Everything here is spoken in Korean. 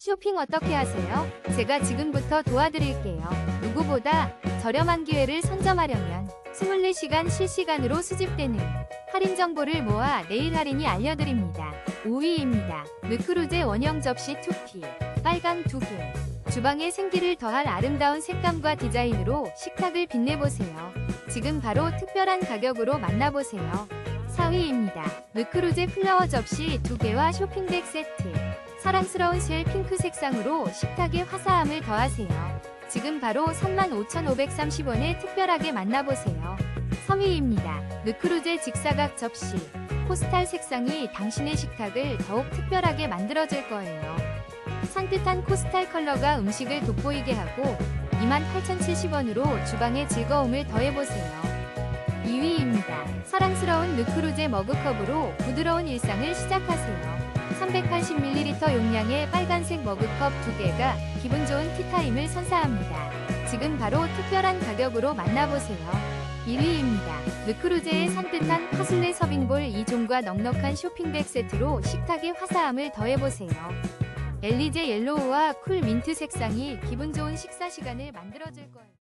쇼핑 어떻게 하세요? 제가 지금부터 도와드릴게요. 누구보다 저렴한 기회를 선점하려면 24시간 실시간으로 수집되는 할인 정보를 모아 내일 할인이 알려드립니다. 5위입니다. 르크루제 원형 접시 2피 빨강 2개 주방에 생기를 더할 아름다운 색감과 디자인으로 식탁을 빛내보세요. 지금 바로 특별한 가격으로 만나보세요. 4위입니다. 르크루제 플라워 접시 2개와 쇼핑백 세트 사랑스러운 쉘 핑크 색상으로 식탁에 화사함을 더하세요. 지금 바로 35,530원에 특별하게 만나보세요. 3위입니다. 르크루제 직사각 접시 포스탈 색상이 당신의 식탁을 더욱 특별하게 만들어줄 거예요. 산뜻한 코스탈 컬러가 음식을 돋보이게 하고 28,070원으로 주방의 즐거움을 더해보세요. 2위입니다. 사랑스러운 르크루제 머그컵으로 부드러운 일상을 시작하세요. 380ml 용량의 빨간색 머그컵 2개가 기분 좋은 티타임을 선사합니다. 지금 바로 특별한 가격으로 만나보세요. 1위입니다. 르크루제의 산뜻한 파슬레 서빙볼 2종과 넉넉한 쇼핑백 세트로 식탁의 화사함을 더해보세요. 엘리제 옐로우와 쿨 민트 색상이 기분 좋은 식사 시간을 만들어줄 거예요.